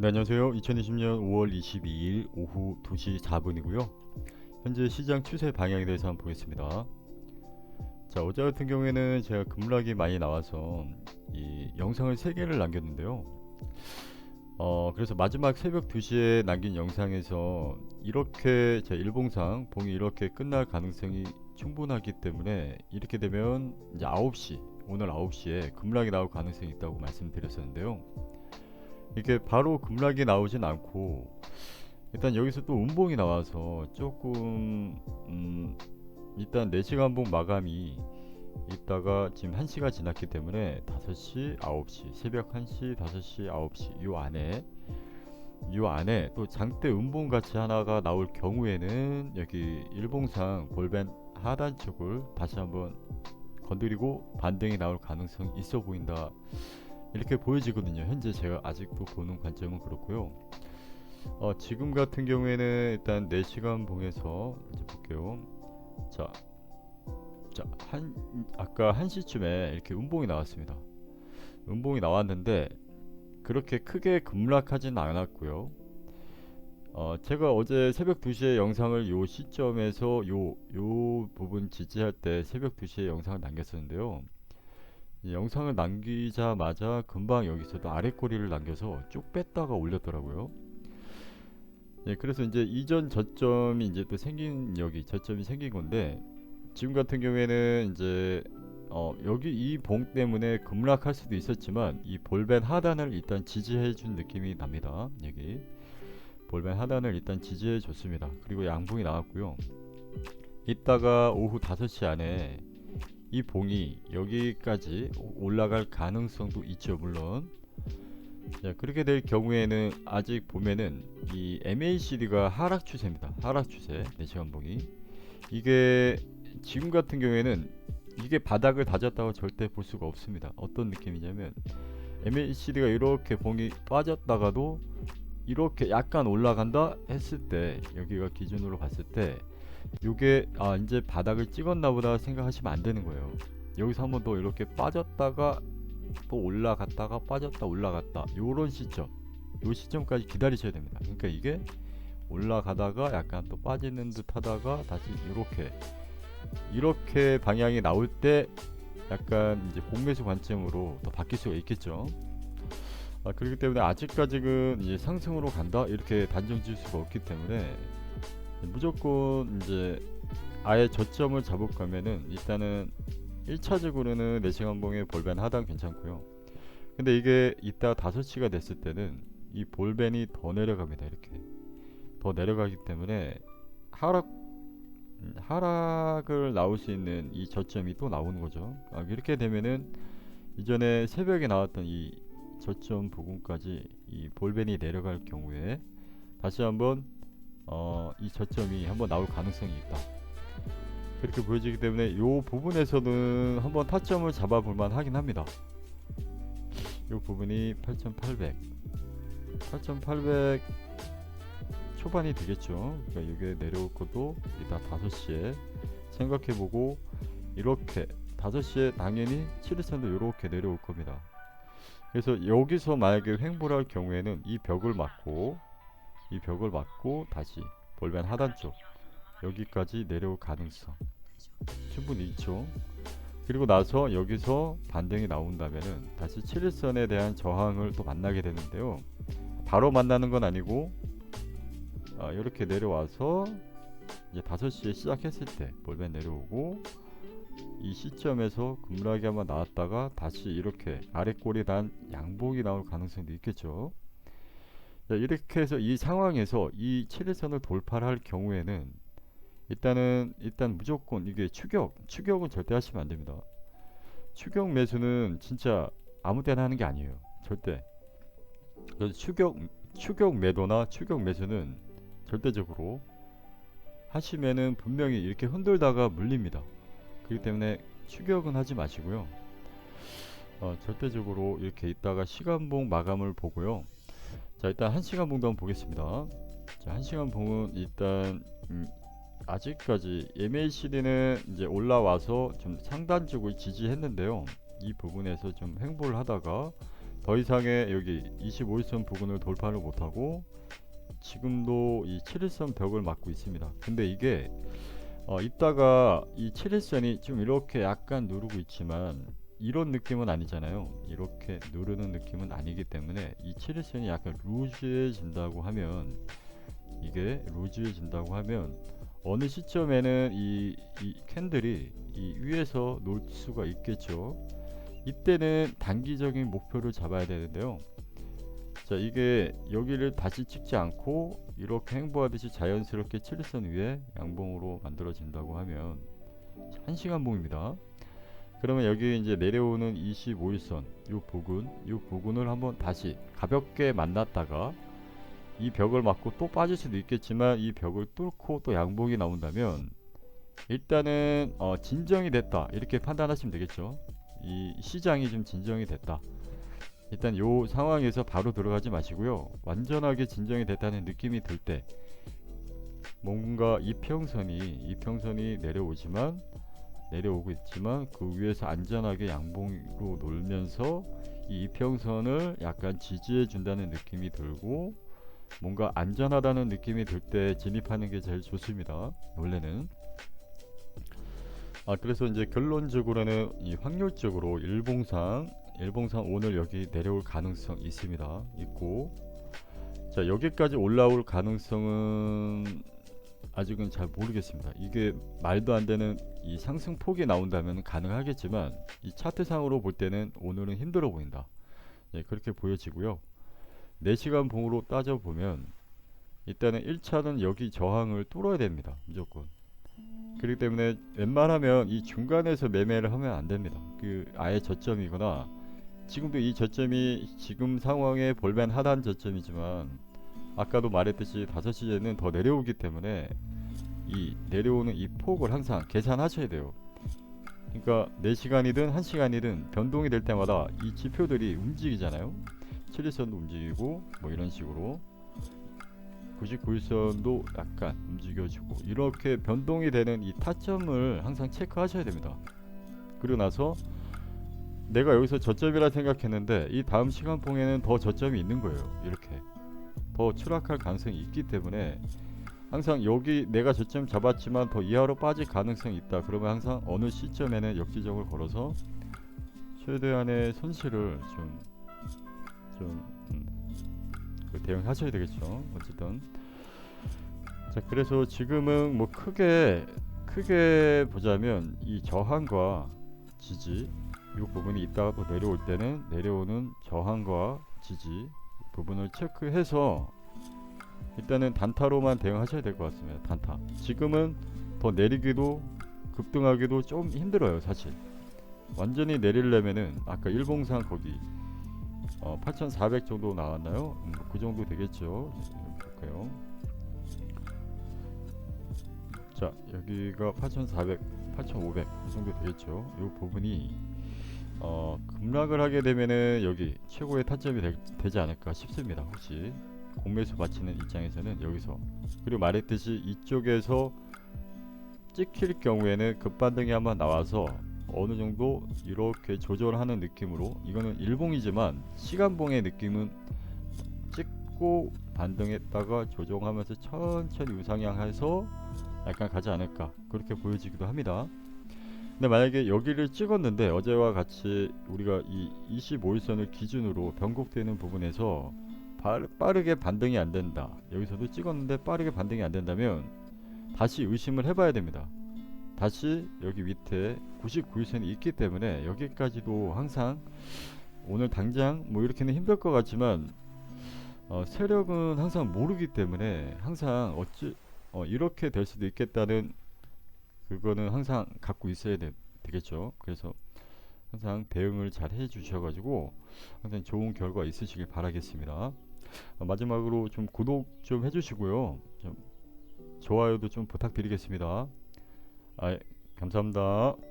네, 안녕하세요. 2020년 5월 22일 오후 2시 4분이고요. 현재 시장 추세 방향에 대해서 한번 보겠습니다. 자, 어제 같은 경우에는 제가 급락이 많이 나와서 이 영상을 3개를 남겼는데요. 어, 그래서 마지막 새벽 2시에 남긴 영상에서 이렇게 제 일봉상 봉이 이렇게 끝날 가능성이 충분하기 때문에 이렇게 되면 이제 9시, 오늘 9시에 급락이 나올 가능성이 있다고 말씀드렸었는데요. 이게 바로 급락이 나오진 않고 일단 여기서 또 음봉이 나와서 조금 음 일단 4시간 봉 마감이 있다가 지금 1시가 지났기 때문에 5시, 9시, 새벽 1시, 5시, 9시 요 안에 요 안에 또 장대 음봉 같이 하나가 나올 경우에는 여기 일봉상 볼벤 하단 쪽을 다시 한번 건드리고 반등이 나올 가능성이 있어 보인다. 이렇게 보여지거든요. 현재 제가 아직도 보는 관점은 그렇고요. 어, 지금 같은 경우에는 일단 4시간 봉에서 이제 볼게요. 자, 자, 한 아까 1시쯤에 이렇게 음봉이 나왔습니다. 음봉이 나왔는데 그렇게 크게 급락하지는 않았고요. 어, 제가 어제 새벽 2시에 영상을 요 시점에서 요, 요 부분 지지할 때 새벽 2시에 영상을 남겼었는데요. 이 영상을 남기자마자 금방 여기서도 아래 꼬리를 남겨서 쭉 뺐다가 올렸더라고요. 예, 그래서 이제 이전 저점이 이제 또 생긴 여기 저점이 생긴 건데 지금 같은 경우에는 이제 어, 여기 이 봉 때문에 급락할 수도 있었지만 이 볼벤 하단을 일단 지지해 준 느낌이 납니다. 여기 볼벤 하단을 일단 지지해 줬습니다. 그리고 양봉이 나왔고요. 이따가 오후 5시 안에 이 봉이 여기까지 올라갈 가능성도 있죠 물론. 자, 그렇게 될 경우에는 아직 보면은 이 MACD가 하락 추세입니다. 하락 추세 4시간 봉이. 이게 지금 같은 경우에는 이게 바닥을 다졌다고 절대 볼 수가 없습니다. 어떤 느낌이냐면 MACD가 이렇게 봉이 빠졌다가도 이렇게 약간 올라간다 했을 때 여기가 기준으로 봤을 때 요게 아 이제 바닥을 찍었나 보다 생각하시면 안 되는 거예요. 여기서 한번 더 이렇게 빠졌다가 또 올라갔다가 빠졌다 올라갔다. 요런 시점. 요 시점까지 기다리셔야 됩니다. 그러니까 이게 올라가다가 약간 또 빠지는 듯 하다가 다시 이렇게 이렇게 방향이 나올 때 약간 이제 공매수 관점으로 더 바뀔 수가 있겠죠. 아, 그렇기 때문에 아직까지는 이제 상승으로 간다? 이렇게 단정 지을 수가 없기 때문에 무조건 이제 아예 저점을 잡을 거면은 일단은 1차적으로는 4시간 봉의 볼벤 하단 괜찮고요. 근데 이게 이따 5시가 됐을 때는 이 볼벤이 더 내려갑니다. 이렇게. 더 내려가기 때문에 하락 음, 하락을 나올 수 있는 이 저점이 또 나오는 거죠. 아, 이렇게 되면은 이전에 새벽에 나왔던 이 저점 부분까지 이 볼벤이 내려갈 경우에 다시 한번 어, 이 저점이 한번 나올 가능성이 있다. 그렇게 보여지기 때문에 이 부분에서는 한번 타점을 잡아볼 만하긴 합니다. 이 부분이 8,800, 8,800 초반이 되겠죠. 그러니까 이게 내려올 것도 이따 5시에 생각해보고 이렇게 5시에 당연히 7일선도 이렇게 내려올 겁니다. 그래서 여기서 만약에 횡보를 할 경우에는 이 벽을 맞고 이 벽을 맞고 다시 볼벤 하단 쪽 여기까지 내려올 가능성 충분히 있죠. 그리고 나서 여기서 반등이 나온다면은 다시 7일선에 대한 저항을 또 만나게 되는데요. 바로 만나는 건 아니고 아, 이렇게 내려와서 이제 5시에 시작했을 때 볼벤 내려오고 이 시점에서 급락이 한번 나왔다가 다시 이렇게 아래 꼬리 단 양복이 나올 가능성도 있겠죠. 자, 이렇게 해서 이 상황에서 이 7일선을 돌파를 할 경우에는 일단은 일단 무조건 이게 추격 추격은 절대 하시면 안 됩니다. 추격 매수는 진짜 아무 때나 하는 게 아니에요. 절대. 추격 추격 매도나 추격 매수는 절대적으로 하시면은 분명히 이렇게 흔들다가 물립니다. 그렇기 때문에 추격은 하지 마시고요. 어, 절대적으로 이렇게 있다가 시간봉 마감을 보고요. 자 일단 한 시간 봉도 한번 보겠습니다. 자한 시간 봉은 일단 음, 아직까지 MACD는 이제 올라와서 좀 상단 쪽을 지지했는데요. 이 부분에서 좀 횡보를 하다가 더 이상의 여기 25일선 부근을 돌파를 못하고 지금도 이 7일선 벽을 막고 있습니다. 근데 이게 어, 이따가 이 7일선이 좀 이렇게 약간 누르고 있지만 이런 느낌은 아니잖아요. 이렇게 누르는 느낌은 아니기 때문에 이 7일선이 약간 루즈해진다고 하면 이게 루즈해진다고 하면 어느 시점에는 이, 이 캔들이 이 위에서 놓을 수가 있겠죠. 이때는 단기적인 목표를 잡아야 되는데요. 자 이게 여기를 다시 찍지 않고 이렇게 행보하듯이 자연스럽게 7일선 위에 양봉으로 만들어진다고 하면 1시간 봉입니다. 그러면 여기 이제 내려오는 25일선 이 부근 이 부근을 한번 다시 가볍게 만났다가 이 벽을 맞고 또 빠질 수도 있겠지만 이 벽을 뚫고 또 양봉이 나온다면 일단은 어, 진정이 됐다 이렇게 판단하시면 되겠죠. 이 시장이 좀 진정이 됐다. 일단 요 상황에서 바로 들어가지 마시고요. 완전하게 진정이 됐다는 느낌이 들 때 뭔가 이평선이 이평선이 내려오지만 내려오고 있지만 그 위에서 안전하게 양봉으로 놀면서 이 이평선을 약간 지지해 준다는 느낌이 들고 뭔가 안전하다는 느낌이 들 때 진입하는 게 제일 좋습니다. 원래는 아 그래서 이제 결론적으로는 이 확률적으로 일봉상 일봉상 오늘 여기 내려올 가능성 있습니다. 있고 자 여기까지 올라올 가능성은 아직은 잘 모르겠습니다. 이게 말도 안 되는 이 상승폭이 나온다면 가능하겠지만 이 차트상으로 볼 때는 오늘은 힘들어 보인다. 예, 그렇게 보여지고요. 4시간 봉으로 따져 보면 일단은 1차는 여기 저항을 뚫어야 됩니다. 무조건. 그렇기 때문에 웬만하면 이 중간에서 매매를 하면 안 됩니다. 그 아예 저점이거나 지금도 이 저점이 지금 상황에 볼만 하단 저점이지만 아까도 말했듯이 5시에는 더 내려오기 때문에 이 내려오는 이 폭을 항상 계산하셔야 돼요. 그러니까 4시간이든 1시간이든 변동이 될 때마다 이 지표들이 움직이잖아요. 7일선도 움직이고 뭐 이런 식으로 99일선도 약간 움직여주고 이렇게 변동이 되는 이 타점을 항상 체크하셔야 됩니다. 그리고 나서 내가 여기서 저점이라 생각했는데 이 다음 시간봉에는 더 저점이 있는 거예요. 더 추락할 가능성이 있기 때문에 항상 여기 내가 저점 잡았지만 더 이하로 빠질 가능성이 있다. 그러면 항상 어느 시점에는 역지점을 걸어서 최대한의 손실을 좀 좀 음, 그 대응하셔야 되겠죠. 어쨌든 자 그래서 지금은 뭐 크게 크게 보자면 이 저항과 지지 이 부분이 있다가 또 내려올 때는 내려오는 저항과 지지 부분을 체크해서 일단은 단타로만 대응하셔야 될 것 같습니다. 단타. 지금은 더 내리기도 급등하기도 좀 힘들어요, 사실. 완전히 내리려면은 아까 일봉상 거기 어, 8,400 정도 나왔나요? 음, 그 정도 되겠죠. 볼까요? 자, 여기가 8,400, 8,500이 정도 되겠죠. 이 부분이 어, 급락을 하게 되면은 여기 최고의 타점이 되, 되지 않을까 싶습니다. 혹시 공매수 바치는 입장에서는 여기서 그리고 말했듯이 이쪽에서 찍힐 경우에는 급반등이 한번 나와서 어느 정도 이렇게 조절하는 느낌으로 이거는 일봉이지만 시간봉의 느낌은 찍고 반등했다가 조정하면서 천천히 우상향해서 약간 가지 않을까 그렇게 보여지기도 합니다. 근데 만약에 여기를 찍었는데 어제와 같이 우리가 이 25일선을 기준으로 변곡되는 부분에서 빠르게 반등이 안 된다. 여기서도 찍었는데 빠르게 반등이 안 된다면 다시 의심을 해봐야 됩니다. 다시 여기 밑에 99일선이 있기 때문에 여기까지도 항상 오늘 당장 뭐 이렇게는 힘들 것 같지만 어, 세력은 항상 모르기 때문에 항상 어찌 어, 이렇게 될 수도 있겠다는 그거는 항상 갖고 있어야 되, 되겠죠. 그래서 항상 대응을 잘 해주셔가지고 항상 좋은 결과 있으시길 바라겠습니다. 어, 마지막으로 좀 구독 좀 해주시고요. 좀 좋아요도 좀 부탁드리겠습니다. 아, 예, 감사합니다.